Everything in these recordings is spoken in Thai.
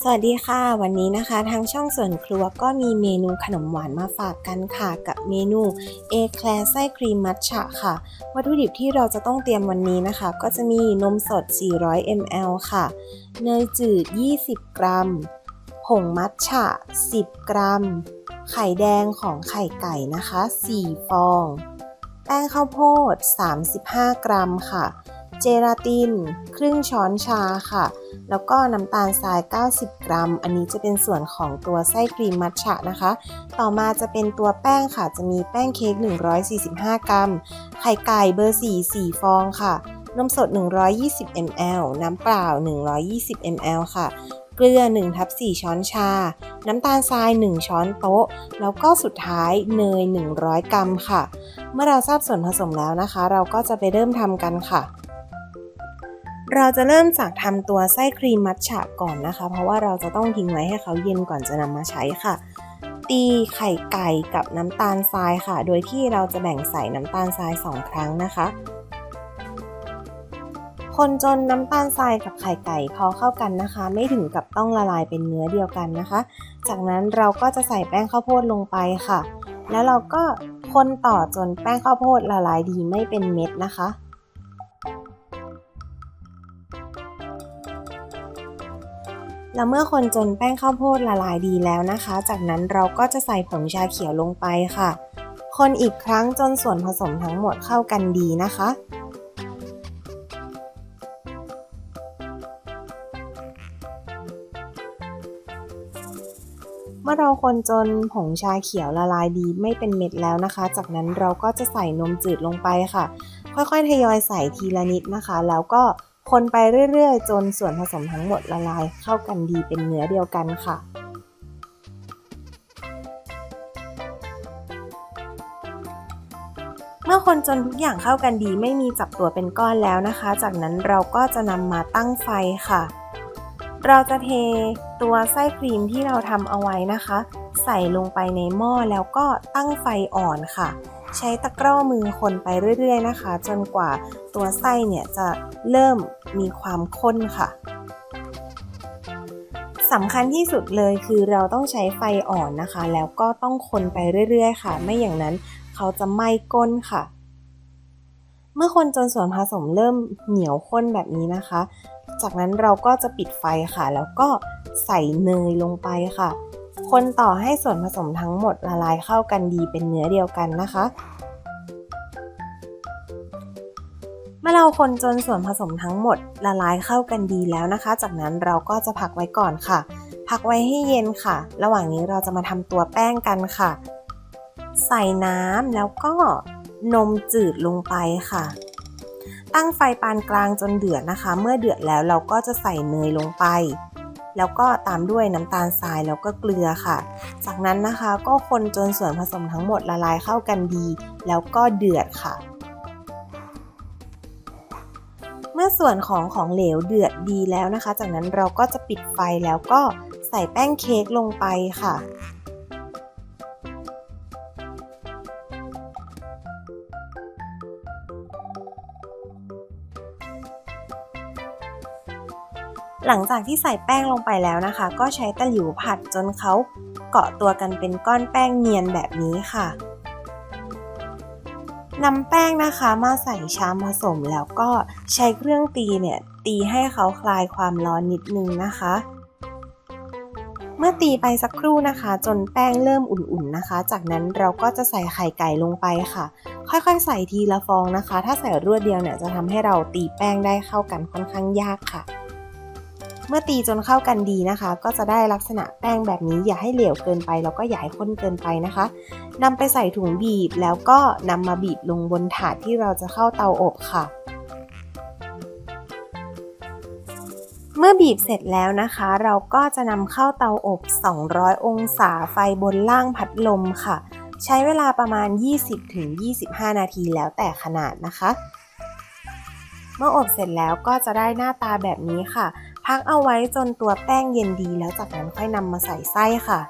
สวัสดีค่ะ วันนี้นะคะทางช่องส่วนครัวก็มีเมนูขนมหวานมาฝากกันค่ะ กับเมนูเอแคลไส้ครีมมัทฉะค่ะ วัตถุดิบที่เราจะต้องเตรียมวันนี้นะคะ ก็จะมีนมสด 400 ml ค่ะ เนยจืด 20 กรัม ผงมัทฉะ 10 กรัม ไข่แดงของไข่ไก่นะคะ 4 ฟอง แป้งข้าวโพด 35 กรัมค่ะ เจลาติน ครึ่งช้อนชาค่ะ แล้วก็น้ำตาลทราย 90 กรัม อันนี้จะเป็นส่วนของตัวไส้ครีมมัทฉะนะคะ ต่อมาจะเป็นตัวแป้งค่ะ จะมีแป้งเค้ก 145 กรัม ไข่ไก่เบอร์ 4 4 ฟองค่ะ นมสด 120 ml น้ำเปล่า 120 ml ค่ะเกลือ1ทับ4ช้อนชา น้ำตาลทราย 1 ช้อนโต๊ะ แล้วก็สุดท้ายเนย 100 กรัมค่ะ เมื่อเราทราบส่วนผสมแล้วนะคะ เราก็จะไปเริ่มทำกันค่ะ เราจะเริ่มจากทำตัวไส้ครีมมัทฉะก่อนนะคะ เพราะว่าเราจะต้องทิ้งไว้ให้เขาเย็นก่อนจะนำมาใช้ค่ะ ตีไข่ไก่กับน้ำตาลทรายค่ะ โดยที่เราจะแบ่งใส่น้ำตาลทราย 2 ครั้งนะคะ คนจนน้ำตาลทรายกับไข่ไก่พอเข้ากันนะคะ ไม่ถึงกับต้องละลายเป็นเนื้อเดียวกันนะคะ จากนั้นเราก็จะใส่แป้งข้าวโพดลงไปค่ะ แล้วเราก็คนต่อจนแป้งข้าวโพดละลายดีไม่เป็นเม็ดนะคะ แล้วเมื่อคนจนแป้งข้าวโพดละลายดีแล้วนะคะ จากนั้นเราก็จะใส่ผงชาเขียวลงไปค่ะ คนอีกครั้งจนส่วนผสมทั้งหมดเข้ากันดีนะคะ เมื่อเราคนจนผงชาเขียวละลายดีไม่เป็นเม็ดแล้วนะคะ จากนั้นเราก็จะใส่นมจืดลงไปค่ะ ค่อยๆทยอยใส่ทีละนิดนะคะ แล้วก็ คนไปเรื่อยๆ จนส่วนผสมทั้งหมดละลายเข้ากันดีเป็นเนื้อเดียวกันค่ะ เมื่อคนจนทุกอย่างเข้ากันดีไม่มีจับตัวเป็นก้อนแล้วนะคะ จากนั้นเราก็จะนำมาตั้งไฟค่ะ เราจะเทตัวไส้ครีมที่เราทำเอาไว้นะคะ ใส่ลงไปในหม้อแล้วก็ตั้งไฟอ่อนค่ะใช้ตะกร้อมือคนไปเรื่อย ๆ นะคะ จนกว่าตัวไส้เนี่ยจะเริ่ม มีความข้นค่ะสำคัญที่สุดเลยคือเราต้องใช้ไฟอ่อนนะคะ แล้วก็ต้องคนไปเรื่อยๆ ค่ะ ไม่อย่างนั้นเขาจะไหม้ก้นค่ะ เมื่อคนจนส่วนผสมเริ่มเหนียวข้นแบบนี้นะคะ จากนั้นเราก็จะปิดไฟค่ะ แล้วก็ใส่เนยลงไปค่ะ คนต่อให้ส่วนผสมทั้งหมดละลายเข้ากันดีเป็นเนื้อเดียวกันนะคะ เมื่อเราคนจนส่วนผสมทั้งหมดละลายเข้ากันดีแล้วนะคะ จากนั้นเราก็จะพักไว้ก่อนค่ะ พักไว้ให้เย็นค่ะ ระหว่างนี้เราจะมาทำตัวแป้งกันค่ะ ใส่น้ำแล้วก็นมจืดลงไปค่ะ ตั้งไฟปานกลางจนเดือดนะคะ เมื่อเดือดแล้วเราก็จะใส่เนยลงไป แล้วก็ตามด้วยน้ำตาลทรายแล้วก็เกลือค่ะ จากนั้นนะคะก็คนจนส่วนผสมทั้งหมดละลายเข้ากันดี แล้วก็เดือดค่ะ เมื่อส่วนของของเหลวเดือดดีแล้วนะคะ จากนั้นเราก็จะปิดไฟแล้วก็ใส่แป้งเค้กลงไปค่ะหลังจากที่ใส่แป้งลงไปแล้วนะคะ ก็ใช้ตะหลิวผัดจนเขาเกาะตัวกันเป็นก้อนแป้งเนียนแบบนี้ค่ะ นำแป้งนะคะมาใส่ชามผสมแล้วก็ใช้เครื่องตีเนี่ยตีให้เขาคลายความร้อนนิดนึงนะคะ เมื่อตีไปสักครู่นะคะ จนแป้งเริ่มอุ่นๆนะคะ จากนั้นเราก็จะใส่ไข่ไก่ลงไปค่ะ ค่อยๆ ใส่ทีละฟองนะคะ ถ้าใส่รวดเดียวเนี่ยจะทำให้เราตีแป้งได้เข้ากันค่อนข้างยากค่ะ เมื่อตีจนเข้ากันดีนะคะ ก็จะได้ลักษณะแป้งแบบนี้อย่าให้เหลวเกินไป แล้วก็อย่าให้ข้นเกินไปนะคะนำไปใส่ถุงบีบแล้วก็นำมาบีบลงบนถาดที่เราจะเข้าเตาอบค่ะ เมื่อบีบเสร็จแล้วนะคะ เราก็จะนำเข้าเตาอบ 200 องศาไฟบนล่างพัดลมค่ะ ใช้เวลาประมาณ 20-25 นาทีแล้วแต่ขนาดนะคะ เมื่ออบเสร็จแล้วก็จะได้หน้าตาแบบนี้ค่ะ พักเอาไว้จนตัวแป้งเย็นดีแล้วจากนั้นค่อยนำมาใส่ไส้ค่ะ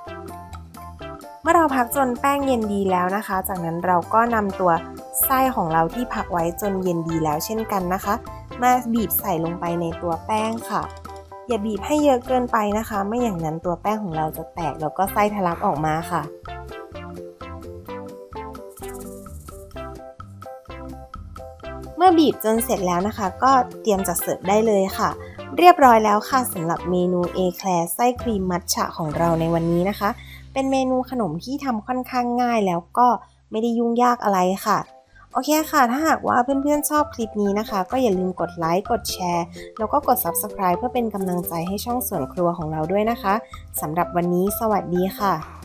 เมื่อเราพักจนแป้งเย็นดีแล้วนะคะ จากนั้นเราก็นำตัวไส้ของเราที่พักไว้จนเย็นดีแล้วเช่นกันนะคะ มาบีบใส่ลงไปในตัวแป้งค่ะ อย่าบีบให้เยอะเกินไปนะคะ ไม่อย่างนั้นตัวแป้งของเราจะแตกแล้วก็ไส้ทะลักออกมาค่ะเมื่อบีบจนเสร็จแล้วนะคะ ก็เตรียมจะเสิร์ฟได้เลยค่ะ เรียบร้อยแล้วค่ะสำหรับเมนูเอแคลไส้ครีมมัทฉะของเราในวันนี้นะคะ เป็นเมนูขนมที่ทำค่อนข้างง่ายแล้วก็ไม่ได้ยุ่งยากอะไรค่ะ โอเคค่ะ ถ้าหากว่าเพื่อนๆชอบคลิปนี้นะคะ ก็อย่าลืมกดไลค์กดแชร์ แล้วก็กด Subscribe เพื่อเป็นกำลังใจให้ช่องส่วนครัวของเราด้วยนะคะสำหรับวันนี้สวัสดีค่ะ